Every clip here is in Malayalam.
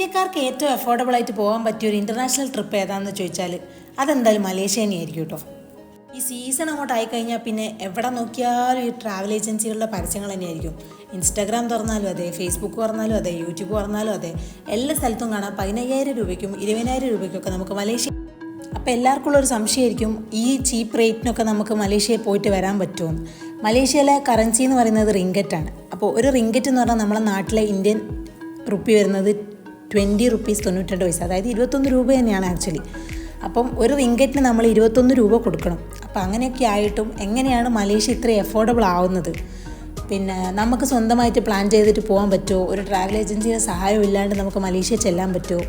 ഇന്ത്യക്കാർക്ക് ഏറ്റവും അഫോർഡബിൾ ആയിട്ട് പോകാൻ പറ്റിയ ഒരു ഇന്റർനാഷണൽ ട്രിപ്പ് ഏതാണെന്ന് ചോദിച്ചാൽ അതെന്തായാലും മലേഷ്യ തന്നെയായിരിക്കും കേട്ടോ ഈ സീസൺ അങ്ങോട്ട് ആയിക്കഴിഞ്ഞാൽ പിന്നെ എവിടെ നോക്കിയാലും ഈ ട്രാവൽ ഏജൻസികളുടെ പരസ്യങ്ങൾ തന്നെയായിരിക്കും. ഇൻസ്റ്റാഗ്രാം തുറന്നാലും അതെ ഫേസ്ബുക്ക് തുറന്നാലും അതെ യൂട്യൂബ് തുറന്നാലും അതെ. എല്ലാ സ്ഥലത്തും കാണാം. പതിനയ്യായിരം രൂപയ്ക്കും ഇരുപതിനായിരം രൂപയ്ക്കൊക്കെ നമുക്ക് മലേഷ്യ അപ്പോൾ എല്ലാവർക്കും ഉള്ളൊരു സംശയമായിരിക്കും ഈ ചീപ്പ് റേറ്റിനൊക്കെ നമുക്ക് മലേഷ്യയിൽ പോയിട്ട് വരാൻ പറ്റുമോ? മലേഷ്യയിലെ കറൻസി എന്ന് പറയുന്നത് റിങ്കറ്റാണ് അപ്പോൾ ഒരു റിങ്കറ്റ് എന്ന് പറഞ്ഞാൽ നമ്മുടെ നാട്ടിലെ ഇന്ത്യൻ റുപ്പി വരുന്നത് ട്വന്റി റുപ്പീസ് തൊണ്ണൂറ്റിരണ്ട് പൈസ അതായത് ഇരുപത്തൊന്ന് രൂപ തന്നെയാണ് ആക്ച്വലി. അപ്പം ഒരു റിങ്കറ്റിന് നമ്മൾ ഇരുപത്തൊന്ന് രൂപ കൊടുക്കണം. അപ്പം അങ്ങനെയൊക്കെ ആയിട്ടും എങ്ങനെയാണ് മലേഷ്യ ഇത്ര എഫോർഡബിൾ ആവുന്നത്? പിന്നെ നമുക്ക് സ്വന്തമായിട്ട് പ്ലാൻ ചെയ്തിട്ട് പോകാൻ പറ്റുമോ? ഒരു ട്രാവൽ ഏജൻസിയുടെ സഹായം ഇല്ലാണ്ട് നമുക്ക് മലേഷ്യ ചെല്ലാൻ പറ്റുമോ?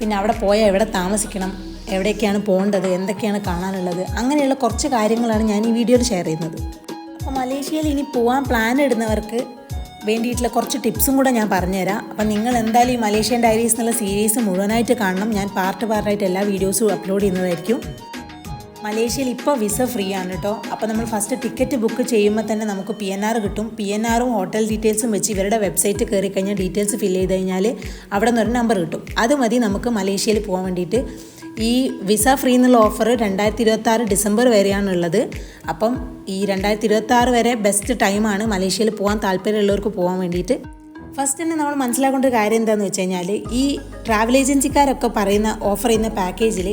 പിന്നെ അവിടെ പോയാൽ എവിടെ താമസിക്കണം? എവിടെയൊക്കെയാണ് പോകേണ്ടത്? എന്തൊക്കെയാണ് കാണാനുള്ളത്? അങ്ങനെയുള്ള കുറച്ച് കാര്യങ്ങളാണ് ഞാൻ ഈ വീഡിയോയിൽ ഷെയർ ചെയ്യുന്നത്. അപ്പോൾ മലേഷ്യയിൽ ഇനി പോകാൻ പ്ലാൻ ഇടുന്നവർക്ക് വേണ്ടിയിട്ടുള്ള കുറച്ച് ടിപ്സും കൂടെ ഞാൻ പറഞ്ഞുതരാം. അപ്പം നിങ്ങൾ എന്തായാലും ഈ മലേഷ്യൻ ഡയറീസ് എന്നുള്ള സീരീസ് മുഴുവനായിട്ട് കാണണം. ഞാൻ പാർട്ട് പാർട്ടായിട്ട് എല്ലാ വീഡിയോസും അപ്ലോഡ് ചെയ്യുന്നതായിരിക്കും. മലേഷ്യയിൽ ഇപ്പോൾ വിസ ഫ്രീ ആണ് കേട്ടോ. അപ്പോൾ നമ്മൾ ഫസ്റ്റ് ടിക്കറ്റ് ബുക്ക് ചെയ്യുമ്പോൾ തന്നെ നമുക്ക് പി എൻ ആർ കിട്ടും. പി എൻ ആറും ഹോട്ടൽ ഡീറ്റെയിൽസും വെച്ച് ഇവരുടെ വെബ്സൈറ്റ് കയറി കഴിഞ്ഞാൽ ഡീറ്റെയിൽസ് ഫില്ല് ചെയ്ത് കഴിഞ്ഞാൽ അവിടെ നിന്നൊരു നമ്പർ കിട്ടും. അത് മതി നമുക്ക് മലേഷ്യയിൽ പോകാൻ വേണ്ടിയിട്ട്. ഈ വിസ ഫ്രീ എന്നുള്ള ഓഫർ രണ്ടായിരത്തി ഇരുപത്തി ആറ് ഡിസംബർ വരെയാണുള്ളത്. അപ്പം ഈ രണ്ടായിരത്തി ഇരുപത്തി ആറ് വരെ ബെസ്റ്റ് ടൈമാണ് മലേഷ്യയിൽ പോകാൻ താല്പര്യമുള്ളവർക്ക് പോകാൻ വേണ്ടിയിട്ട്. ഫസ്റ്റ് തന്നെ നമ്മൾ മനസ്സിലാക്കേണ്ട ഒരു കാര്യം എന്താണെന്ന് വെച്ച് കഴിഞ്ഞാൽ ഈ ട്രാവൽ ഏജൻസിക്കാരൊക്കെ പറയുന്ന ഓഫർ ചെയ്യുന്ന പാക്കേജിൽ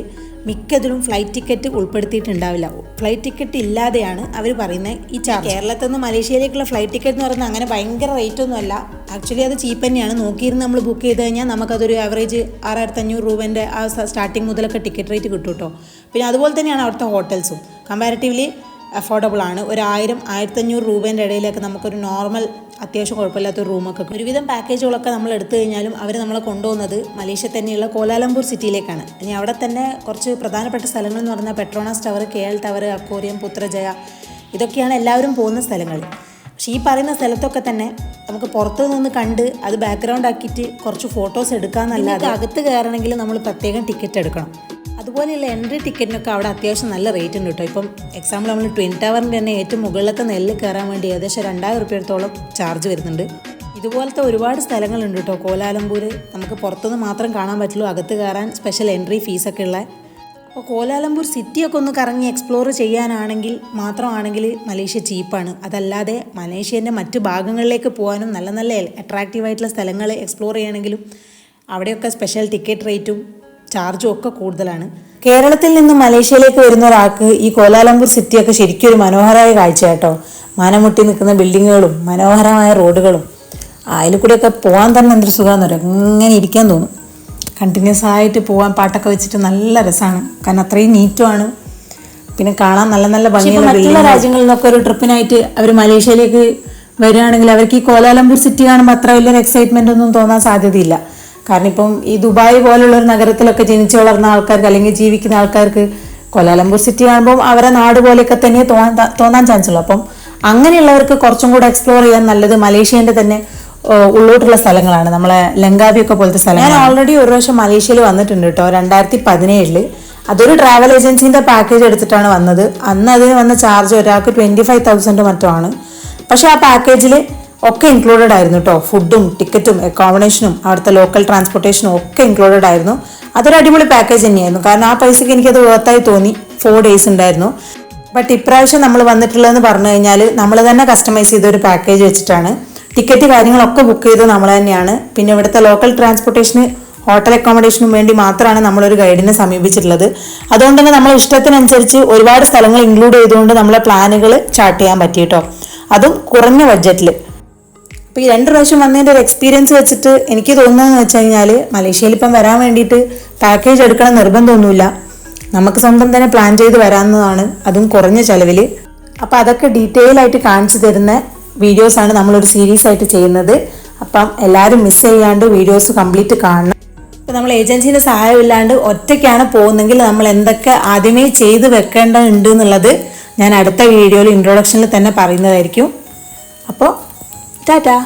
മിക്കതിലും ഫ്ലൈറ്റ് ടിക്കറ്റ് ഉൾപ്പെടുത്തിയിട്ടുണ്ടാവില്ല. ഫ്ലൈറ്റ് ടിക്കറ്റ് ഇല്ലാതെയാണ് അവർ പറയുന്നത് ഈ ചാർജ് കേരളത്തിൽ നിന്ന് മലേഷ്യയിലേക്കുള്ള ഫ്ലൈറ്റ് ടിക്കറ്റ് എന്ന് പറയുന്നത് അങ്ങനെ ഭയങ്കര റേറ്റ് ഒന്നും അല്ല. ആക്ച്വലി അത് ചീപ്പ് തന്നെയാണ്. നോക്കിയിരുന്ന് നമ്മൾ ബുക്ക് ചെയ്ത് കഴിഞ്ഞാൽ നമുക്കതൊരു ആവറേജ് ആറായിരത്തി അഞ്ഞൂറ് രൂപേന്റെ ആ സ്റ്റാർട്ടിങ് മുതലൊക്കെ ടിക്കറ്റ് റേറ്റ് കിട്ടും കേട്ടോ പിന്നെ അതുപോലെ തന്നെയാണ് അവിടുത്തെ ഹോട്ടൽസും കമ്പാരിറ്റീവ്ലി അഫോർഡബിൾ ആണ്. ഒരു ആയിരം ആയിരത്തഞ്ഞൂറ് രൂപേന്റെ ഇടയിലൊക്കെ നമുക്കൊരു നോർമൽ അത്യാവശ്യം കുഴപ്പമില്ലാത്ത ഒരു റൂമൊക്കെ ഒരുവിധം പാക്കേജുകളൊക്കെ നമ്മൾ എടുത്തു കഴിഞ്ഞാലും അവർ നമ്മളെ കൊണ്ടുപോകുന്നത് മലേഷ്യ തന്നെയുള്ള കോലാലംപൂർ സിറ്റിയിലേക്കാണ് ഇനി അവിടെ തന്നെ കുറച്ച് പ്രധാനപ്പെട്ട സ്ഥലങ്ങൾ എന്ന് പറഞ്ഞാൽ Petronas tower K L tower aquarium Putrajaya ഇതൊക്കെയാണ് എല്ലാവരും പോകുന്ന സ്ഥലങ്ങൾ. പക്ഷേ ഈ പറയുന്ന സ്ഥലത്തൊക്കെ തന്നെ നമുക്ക് പുറത്തു നിന്ന് കണ്ട് അത് ബാക്ക്ഗ്രൗണ്ട് ആക്കിയിട്ട് കുറച്ച് ഫോട്ടോസ് എടുക്കാമെന്നല്ലാതെ അകത്ത് കയറണമെങ്കിൽ നമ്മൾ പ്രത്യേകം ടിക്കറ്റ് എടുക്കണം. അതുപോലെയുള്ള എൻട്രി ടിക്കറ്റിനൊക്കെ അവിടെ അത്യാവശ്യം നല്ല റേറ്റ് ഉണ്ട് കേട്ടോ ഇപ്പം എക്സാമ്പിൾ നമ്മൾ ട്വിൻ ടവറിന്റെ തന്നെ ഏറ്റവും മുകളിലത്തെ നെല്ല് കയറാൻ വേണ്ടി ഏകദേശം രണ്ടായിരം റുപ്യത്തോളം ചാർജ് വരുന്നുണ്ട്. ഇതുപോലത്തെ ഒരുപാട് സ്ഥലങ്ങളുണ്ട് കേട്ടോ കോലാലംപൂർ നമുക്ക് പുറത്തുനിന്ന് മാത്രം കാണാൻ പറ്റുള്ളൂ. അകത്ത് കയറാൻ സ്പെഷ്യൽ എൻട്രി ഫീസൊക്കെ ഉള്ള. അപ്പോൾ കോലാലംപൂർ സിറ്റിയൊക്കെ ഒന്ന് കറങ്ങി എക്സ്പ്ലോർ ചെയ്യാനാണെങ്കിൽ മാത്രമാണെങ്കിൽ മലേഷ്യ ചീപ്പാണ് അതല്ലാതെ മലേഷ്യന്റെ മറ്റ് ഭാഗങ്ങളിലേക്ക് പോകാനും നല്ല നല്ല അട്രാക്റ്റീവായിട്ടുള്ള സ്ഥലങ്ങൾ എക്സ്പ്ലോർ ചെയ്യണമെങ്കിലും അവിടെയൊക്കെ സ്പെഷ്യൽ ടിക്കറ്റ് റേറ്റും ചാർജും ഒക്കെ കൂടുതലാണ്. കേരളത്തിൽ നിന്ന് മലേഷ്യയിലേക്ക് വരുന്ന ഒരാൾക്ക് ഈ കോലാലംപൂർ സിറ്റിയൊക്കെ ശരിക്കും ഒരു മനോഹരമായ കാഴ്ച കേട്ടോ. മനമുട്ടി നിൽക്കുന്ന ബിൽഡിങ്ങുകളും മനോഹരമായ റോഡുകളും. അതിൽ കൂടെയൊക്കെ പോകാൻ തന്നെ എന്തൊരു സുഖമെന്ന് പറയും ഇങ്ങനെ ഇരിക്കാൻ തോന്നും. കണ്ടിന്യൂസ് ആയിട്ട് പോകാൻ പാട്ടൊക്കെ വെച്ചിട്ട് നല്ല രസമാണ് കാരണം അത്രയും നീറ്റുമാണ്. പിന്നെ കാണാൻ നല്ല നല്ല ഭംഗിയുള്ള മറ്റുള്ള രാജ്യങ്ങളിൽ നിന്നൊക്കെ ഒരു ട്രിപ്പിനായിട്ട് അവർ മലേഷ്യയിലേക്ക് വരികയാണെങ്കിൽ അവർക്ക് ഈ കോലാലംപൂർ സിറ്റി കാണുമ്പോൾ അത്ര വലിയൊരു എക്സൈറ്റ്മെന്റ് ഒന്നും തോന്നാൻ സാധ്യതയില്ല. കാരണം ഇപ്പം ഈ ദുബായ് പോലുള്ള ഒരു നഗരത്തിലൊക്കെ ജനിച്ചു വളർന്ന ആൾക്കാർക്ക് അല്ലെങ്കിൽ ജീവിക്കുന്ന ആൾക്കാർക്ക് കൊലാലംപൂർ സിറ്റി ആകുമ്പോൾ അവരെ നാട് പോലെയൊക്കെ തന്നെ തോന്നാൻ തോന്നാൻ ചാൻസ് ഉള്ളൂ. അപ്പം അങ്ങനെയുള്ളവർക്ക് കുറച്ചും കൂടെ എക്സ്പ്ലോർ ചെയ്യാൻ നല്ലത് മലേഷ്യന്റെ തന്നെ ഉള്ളോട്ടുള്ള സ്ഥലങ്ങളാണ്. നമ്മളെ ലങ്കാവി ഒക്കെ പോലത്തെ സ്ഥലങ്ങൾ ഞാൻ ഓൾറെഡി ഒരു പ്രാവശ്യം മലേഷ്യയിൽ വന്നിട്ടുണ്ട് കേട്ടോ രണ്ടായിരത്തി പതിനേഴിൽ അതൊരു ട്രാവൽ ഏജൻസിന്റെ പാക്കേജ് എടുത്തിട്ടാണ് വന്നത്. അന്ന് അതിന് വന്ന ചാർജ് ഒരാൾക്ക് ട്വന്റി ഫൈവ് തൗസൻഡ് മറ്റോ ആണ്. പക്ഷെ ആ പാക്കേജിൽ ഒക്കെ ഇൻക്ലൂഡഡ് ആയിരുന്നു കേട്ടോ ഫുഡും ടിക്കറ്റും അക്കോമഡേഷനും അവിടുത്തെ ലോക്കൽ ട്രാൻസ്പോർട്ടേഷനും ഒക്കെ ഇൻക്ലൂഡഡ് ആയിരുന്നു. അതൊരു അടിപൊളി പാക്കേജ് തന്നെയായിരുന്നു. കാരണം ആ പൈസയ്ക്ക് എനിക്കത് വേർത്തായി തോന്നി. ഫോർ ഡേയ്സ് ഉണ്ടായിരുന്നു. ബട്ട് ഇപ്രാവശ്യം നമ്മൾ വന്നിട്ടുള്ളതെന്ന് പറഞ്ഞു കഴിഞ്ഞാൽ നമ്മൾ തന്നെ കസ്റ്റമൈസ് ചെയ്ത ഒരു പാക്കേജ് വെച്ചിട്ടാണ്. ടിക്കറ്റ് കാര്യങ്ങളൊക്കെ ബുക്ക് ചെയ്തത് നമ്മൾ തന്നെയാണ്. പിന്നെ ഇവിടുത്തെ ലോക്കൽ ട്രാൻസ്പോർട്ടേഷന് ഹോട്ടൽ അക്കോമഡേഷനും വേണ്ടി മാത്രമാണ് നമ്മളൊരു ഗൈഡിനെ സമീപിച്ചിട്ടുള്ളത്. അതുകൊണ്ട് തന്നെ നമ്മളെ ഇഷ്ടത്തിനനുസരിച്ച് ഒരുപാട് സ്ഥലങ്ങൾ ഇൻക്ലൂഡ് ചെയ്തുകൊണ്ട് നമ്മളെ പ്ലാനുകൾ ചാർട്ട് ചെയ്യാൻ പറ്റി കേട്ടോ അതും കുറഞ്ഞ ബഡ്ജറ്റിൽ അപ്പോൾ ഈ രണ്ട് പ്രാവശ്യം വന്നതിന്റെ ഒരു എക്സ്പീരിയൻസ് വെച്ചിട്ട് എനിക്ക് തോന്നുന്നതെന്ന് വെച്ച് കഴിഞ്ഞാൽ മലേഷ്യയിൽ ഇപ്പം വരാൻ വേണ്ടിയിട്ട് പാക്കേജ് എടുക്കണം നിർബന്ധമൊന്നുമില്ല. നമുക്ക് സ്വന്തം തന്നെ പ്ലാൻ ചെയ്ത് വരാവുന്നതാണ്. അതും കുറഞ്ഞ ചിലവിൽ അപ്പോൾ അതൊക്കെ ഡീറ്റെയിൽ ആയിട്ട് കാണിച്ചു തരുന്ന വീഡിയോസാണ് നമ്മളൊരു സീരീസ് ആയിട്ട് ചെയ്യുന്നത്. അപ്പം എല്ലാവരും മിസ് ചെയ്യാണ്ട് വീഡിയോസ് കംപ്ലീറ്റ് കാണണം. ഇപ്പം നമ്മൾ ഏജൻസിയുടെ സഹായം ഇല്ലാണ്ട് ഒറ്റയ്ക്കാണ് പോകുന്നതെങ്കിൽ നമ്മൾ എന്തൊക്കെ ആദ്യമേ ചെയ്ത് വെക്കേണ്ടതുണ്ട് എന്നുള്ളത് ഞാൻ അടുത്ത വീഡിയോയിൽ ഇൻട്രൊഡക്ഷനിൽ തന്നെ പറയുന്നതായിരിക്കും. അപ്പോൾ টাটা